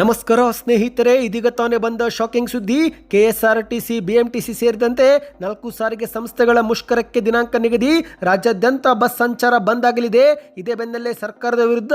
ನಮಸ್ಕಾರ ಸ್ನೇಹಿತರೆ, ಇದೀಗ ತಾನೇ ಬಂದ ಶಾಕಿಂಗ್ ಸುದ್ದಿ. ಕೆಎಸ್ಆರ್ಟಿಸಿ, ಬಿಎಂಟಿಸಿ ಸೇರಿದಂತೆ ನಾಲ್ಕು ಸಾರಿಗೆ ಸಂಸ್ಥೆಗಳ ಮುಷ್ಕರಕ್ಕೆ ದಿನಾಂಕ ನಿಗದಿ. ರಾಜ್ಯಾದ್ಯಂತ ಬಸ್ ಸಂಚಾರ ಬಂದ್ ಆಗಲಿದೆ. ಇದೇ ಬೆನ್ನಲ್ಲೇ ಸರ್ಕಾರದ ವಿರುದ್ಧ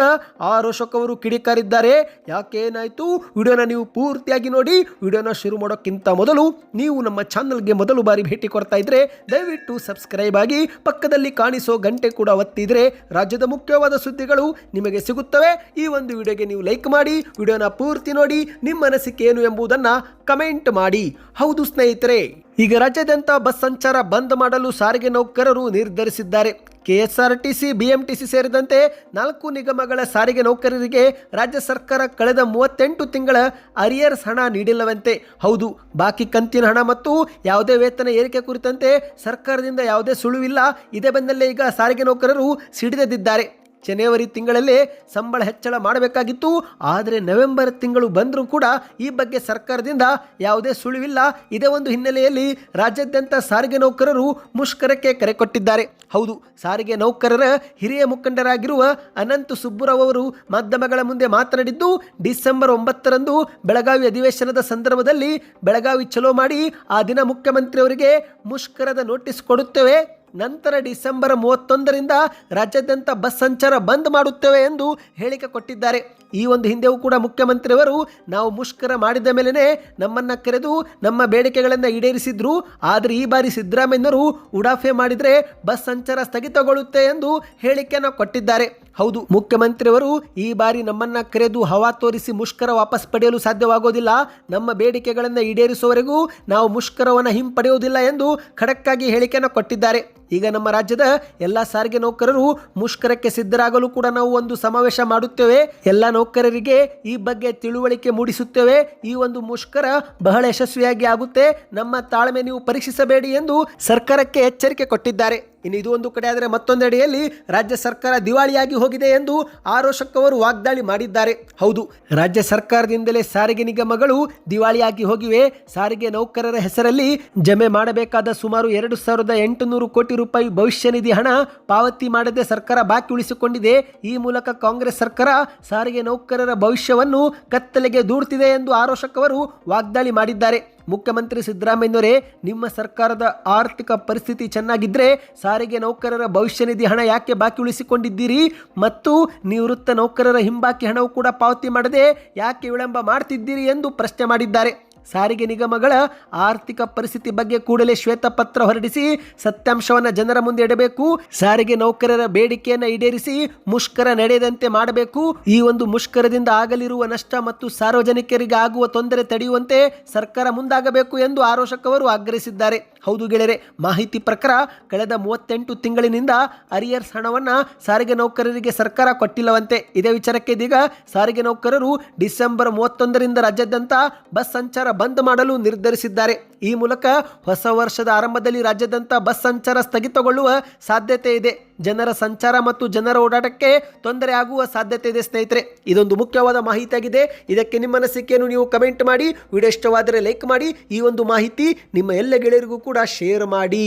ಆರೋಷಕವರು ಕಿಡಿಕಾರಿದ್ದಾರೆ. ಯಾಕೆ ಏನಾಯಿತು? ವಿಡಿಯೋನ ನೀವು ಪೂರ್ತಿಯಾಗಿ ನೋಡಿ. ವಿಡಿಯೋನ ಶುರು ಮಾಡೋಕ್ಕಿಂತ ಮೊದಲು ನೀವು ನಮ್ಮ ಚಾನಲ್ಗೆ ಮೊದಲು ಬಾರಿ ಭೇಟಿ ಕೊಡ್ತಾ ಇದ್ರೆ ದಯವಿಟ್ಟು ಸಬ್ಸ್ಕ್ರೈಬ್ ಆಗಿ ಪಕ್ಕದಲ್ಲಿ ಕಾಣಿಸೋ ಗಂಟೆ ಕೂಡ ಒತ್ತಿದ್ರೆ ರಾಜ್ಯದ ಮುಖ್ಯವಾದ ಸುದ್ದಿಗಳು ನಿಮಗೆ ಸಿಗುತ್ತವೆ. ಈ ಒಂದು ವಿಡಿಯೋಗೆ ನೀವು ಲೈಕ್ ಮಾಡಿ, ವಿಡಿಯೋನ ಪೂರ್ತಿ ನೋಡಿ ನಿಮ್ಮ ಅನಿಸಿಕೆ ಏನು ಎಂಬುದನ್ನು ಕಮೆಂಟ್ ಮಾಡಿ. ಹೌದು ಸ್ನೇಹಿತರೆ, ಈಗ ರಾಜ್ಯಾದ್ಯಂತ ಬಸ್ ಸಂಚಾರ ಬಂದ್ ಮಾಡಲು ಸಾರಿಗೆ ನೌಕರರು ನಿರ್ಧರಿಸಿದ್ದಾರೆ. ಕೆಎಸ್ಆರ್ಟಿಸಿ, ಬಿಎಂಟಿಸಿ ಸೇರಿದಂತೆ ನಾಲ್ಕು ನಿಗಮಗಳ ಸಾರಿಗೆ ನೌಕರರಿಗೆ ರಾಜ್ಯ ಸರ್ಕಾರ ಕಳೆದ ಮೂವತ್ತೆಂಟು ತಿಂಗಳ ಅರಿಯರ್ಸ್ ಹಣ ನೀಡಿಲ್ಲವಂತೆ. ಹೌದು, ಬಾಕಿ ಕಂತಿನ ಹಣ ಮತ್ತು ಯಾವುದೇ ವೇತನ ಏರಿಕೆ ಕುರಿತಂತೆ ಸರ್ಕಾರದಿಂದ ಯಾವುದೇ ಸುಳುವಿಲ್ಲ. ಇದೇ ಬೆನ್ನಲ್ಲೇ ಈಗ ಸಾರಿಗೆ ನೌಕರರು ಸಿಡಿದೆದ್ದಿದ್ದಾರೆ. ಜನವರಿ ತಿಂಗಳಲ್ಲೇ ಸಂಬಳ ಹೆಚ್ಚಳ ಮಾಡಬೇಕಾಗಿತ್ತು. ಆದರೆ ನವೆಂಬರ್ ತಿಂಗಳು ಬಂದರೂ ಕೂಡ ಈ ಬಗ್ಗೆ ಸರ್ಕಾರದಿಂದ ಯಾವುದೇ ಸುಳಿವಿಲ್ಲ. ಇದೇ ಒಂದು ಹಿನ್ನೆಲೆಯಲ್ಲಿ ರಾಜ್ಯಾದ್ಯಂತ ಸಾರಿಗೆ ನೌಕರರು ಮುಷ್ಕರಕ್ಕೆ ಕರೆ ಕೊಟ್ಟಿದ್ದಾರೆ. ಹೌದು, ಸಾರಿಗೆ ನೌಕರರ ಹಿರಿಯ ಮುಖಂಡರಾಗಿರುವ ಅನಂತ ಸುಬ್ಬುರಾವ್ ಅವರು ಮಾಧ್ಯಮಗಳ ಮುಂದೆ ಮಾತನಾಡಿದ್ದು, ಡಿಸೆಂಬರ್ ಒಂಬತ್ತರಂದು ಬೆಳಗಾವಿ ಅಧಿವೇಶನದ ಸಂದರ್ಭದಲ್ಲಿ ಬೆಳಗಾವಿ ಚಲೋ ಮಾಡಿ ಆ ದಿನ ಮುಖ್ಯಮಂತ್ರಿಯವರಿಗೆ ಮುಷ್ಕರದ ನೋಟಿಸ್ ಕೊಡುತ್ತೇವೆ. ನಂತರ ಡಿಸೆಂಬರ್ ಮೂವತ್ತೊಂದರಿಂದ ರಾಜ್ಯಾದ್ಯಂತ ಬಸ್ ಸಂಚಾರ ಬಂದ್ ಮಾಡುತ್ತೇವೆ ಎಂದು ಹೇಳಿಕೆ ಕೊಟ್ಟಿದ್ದಾರೆ. ಈ ಒಂದು ಹಿಂದೆಯೂ ಕೂಡ ಮುಖ್ಯಮಂತ್ರಿಯವರು ನಾವು ಮುಷ್ಕರ ಮಾಡಿದ ಮೇಲೇ ನಮ್ಮನ್ನು ಕರೆದು ನಮ್ಮ ಬೇಡಿಕೆಗಳನ್ನು ಈಡೇರಿಸಿದ್ರು. ಆದರೆ ಈ ಬಾರಿ ಸಿದ್ದರಾಮಯ್ಯನವರು ಉಡಾಫೆ ಮಾಡಿದರೆ ಬಸ್ ಸಂಚಾರ ಸ್ಥಗಿತಗೊಳ್ಳುತ್ತೆ ಎಂದು ಹೇಳಿಕೆಯನ್ನು ಕೊಟ್ಟಿದ್ದಾರೆ. ಹೌದು, ಮುಖ್ಯಮಂತ್ರಿಯವರು ಈ ಬಾರಿ ನಮ್ಮನ್ನು ಕರೆದು ಹವಾ ತೋರಿಸಿ ಮುಷ್ಕರ ವಾಪಸ್ ಪಡೆಯಲು ಸಾಧ್ಯವಾಗೋದಿಲ್ಲ. ನಮ್ಮ ಬೇಡಿಕೆಗಳನ್ನು ಈಡೇರಿಸುವವರೆಗೂ ನಾವು ಮುಷ್ಕರವನ್ನು ಹಿಂಪಡೆಯುವುದಿಲ್ಲ ಎಂದು ಖಡಕ್ಕಾಗಿ ಹೇಳಿಕೆಯನ್ನು ಕೊಟ್ಟಿದ್ದಾರೆ. ಈಗ ನಮ್ಮ ರಾಜ್ಯದ ಎಲ್ಲ ಸಾರಿಗೆ ನೌಕರರು ಮುಷ್ಕರಕ್ಕೆ ಸಿದ್ಧರಾಗಲು ಕೂಡ ನಾವು ಒಂದು ಸಮಾವೇಶ ಮಾಡುತ್ತೇವೆ. ಎಲ್ಲ ನೌಕರರಿಗೆ ಈ ಬಗ್ಗೆ ತಿಳುವಳಿಕೆ ಮೂಡಿಸುತ್ತೇವೆ. ಈ ಒಂದು ಮುಷ್ಕರ ಬಹಳ ಯಶಸ್ವಿಯಾಗಿ ಆಗುತ್ತೆ. ನಮ್ಮ ತಾಳ್ಮೆ ನೀವು ಪರೀಕ್ಷಿಸಬೇಡಿ ಎಂದು ಸರ್ಕಾರಕ್ಕೆ ಎಚ್ಚರಿಕೆ ಕೊಟ್ಟಿದ್ದಾರೆ. ಇನ್ನು ಇದು ಒಂದು ಕಡೆ ಆದರೆ ಮತ್ತೊಂದೆಡೆಯಲ್ಲಿ ರಾಜ್ಯ ಸರ್ಕಾರ ದಿವಾಳಿಯಾಗಿ ಹೋಗಿದೆ ಎಂದು ಆರೋಶಕ್ ಅವರು ವಾಗ್ದಾಳಿ ಮಾಡಿದ್ದಾರೆ. ಹೌದು, ರಾಜ್ಯ ಸರ್ಕಾರದಿಂದಲೇ ಸಾರಿಗೆ ನಿಗಮಗಳು ದಿವಾಳಿಯಾಗಿ ಹೋಗಿವೆ. ಸಾರಿಗೆ ನೌಕರರ ಹೆಸರಲ್ಲಿ ಜಮೆ ಮಾಡಬೇಕಾದ ಸುಮಾರು ಎರಡು ಸಾವಿರದ ಎಂಟುನೂರು ಕೋಟಿ ರೂಪಾಯಿ ಭವಿಷ್ಯ ನಿಧಿ ಹಣ ಪಾವತಿ ಮಾಡದೆ ಸರ್ಕಾರ ಬಾಕಿ ಉಳಿಸಿಕೊಂಡಿದೆ. ಈ ಮೂಲಕ ಕಾಂಗ್ರೆಸ್ ಸರ್ಕಾರ ಸಾರಿಗೆ ನೌಕರರ ಭವಿಷ್ಯವನ್ನು ಕತ್ತಲೆಗೆ ದೂಡ್ತಿದೆ ಎಂದು ಆರೋಶಕ್ ಅವರು ವಾಗ್ದಾಳಿ ಮಾಡಿದ್ದಾರೆ. ಮುಖ್ಯಮಂತ್ರಿ ಸಿದ್ದರಾಮಯ್ಯನವರೇ, ನಿಮ್ಮ ಸರ್ಕಾರದ ಆರ್ಥಿಕ ಪರಿಸ್ಥಿತಿ ಚೆನ್ನಾಗಿದ್ದರೆ ಸಾರಿಗೆ ನೌಕರರ ಭವಿಷ್ಯ ನಿಧಿ ಹಣ ಯಾಕೆ ಬಾಕಿ ಉಳಿಸಿಕೊಂಡಿದ್ದೀರಿ? ಮತ್ತು ನಿವೃತ್ತ ನೌಕರರ ಹಿಂಬಾಕಿ ಹಣವು ಕೂಡ ಪಾವತಿ ಮಾಡದೆ ಯಾಕೆ ವಿಳಂಬ ಮಾಡ್ತಿದ್ದೀರಿ ಎಂದು ಪ್ರಶ್ನೆ ಮಾಡಿದ್ದಾರೆ. ಸಾರಿಗೆ ನಿಗಮಗಳ ಆರ್ಥಿಕ ಪರಿಸ್ಥಿತಿ ಬಗ್ಗೆ ಕೂಡಲೇ ಶ್ವೇತಪತ್ರ ಹೊರಡಿಸಿ ಸತ್ಯಾಂಶವನ್ನು ಜನರ ಮುಂದೆ ಇಡಬೇಕು, ಸಾರಿಗೆ ನೌಕರರ ಬೇಡಿಕೆಯನ್ನು ಈಡೇರಿಸಿ ಮುಷ್ಕರ ನಡೆಯದಂತೆ ಮಾಡಬೇಕು. ಈ ಒಂದು ಮುಷ್ಕರದಿಂದ ಆಗಲಿರುವ ನಷ್ಟ ಮತ್ತು ಸಾರ್ವಜನಿಕರಿಗೆ ಆಗುವ ತೊಂದರೆ ತಡೆಯುವಂತೆ ಸರ್ಕಾರ ಮುಂದಾಗಬೇಕು ಎಂದು ಆರೋಶಕವರು ಆಗ್ರಹಿಸಿದ್ದಾರೆ. ಹೌದು ಗೆಳೆಯರೆ, ಮಾಹಿತಿ ಪ್ರಕಾರ ಕಳೆದ ಮೂವತ್ತೆಂಟು ತಿಂಗಳಿನಿಂದ ಅರಿಯರ್ಸ್ ಹಣವನ್ನು ಸಾರಿಗೆ ನೌಕರರಿಗೆ ಸರ್ಕಾರ ಕೊಟ್ಟಿಲ್ಲವಂತೆ. ಇದೇ ವಿಚಾರಕ್ಕೆ ಇದೀಗ ಸಾರಿಗೆ ನೌಕರರು ಡಿಸೆಂಬರ್ ಮೂವತ್ತೊಂದರಿಂದ ರಾಜ್ಯಾದ್ಯಂತ ಬಸ್ ಸಂಚಾರ ಬಂದ್ ಮಾಡಲು ನಿರ್ಧರಿಸಿದ್ದಾರೆ. ಈ ಮೂಲಕ ಹೊಸ ವರ್ಷದ ಆರಂಭದಲ್ಲಿ ರಾಜ್ಯದಂತ ಬಸ್ ಸಂಚಾರ ಸ್ಥಗಿತಗೊಳ್ಳುವ ಸಾಧ್ಯತೆ ಇದೆ. ಜನರ ಸಂಚಾರ ಮತ್ತು ಜನರ ಓಡಾಟಕ್ಕೆ ತೊಂದರೆ ಆಗುವ ಸಾಧ್ಯತೆ ಇದೆ ಸ್ನೇಹಿತರೆ. ಇದೊಂದು ಮುಖ್ಯವಾದ ಮಾಹಿತಿಯಾಗಿದೆ. ಇದಕ್ಕೆ ನಿಮ್ಮ ಅನಿಸಿಕೆಯನ್ನು ನೀವು ಕಮೆಂಟ್ ಮಾಡಿ, ವಿಡಿಯೋ ಇಷ್ಟವಾದರೆ ಲೈಕ್ ಮಾಡಿ. ಈ ಒಂದು ಮಾಹಿತಿ ನಿಮ್ಮ ಎಲ್ಲ ಗೆಳೆಯರಿಗೂ ಕೂಡ ಶೇರ್ ಮಾಡಿ.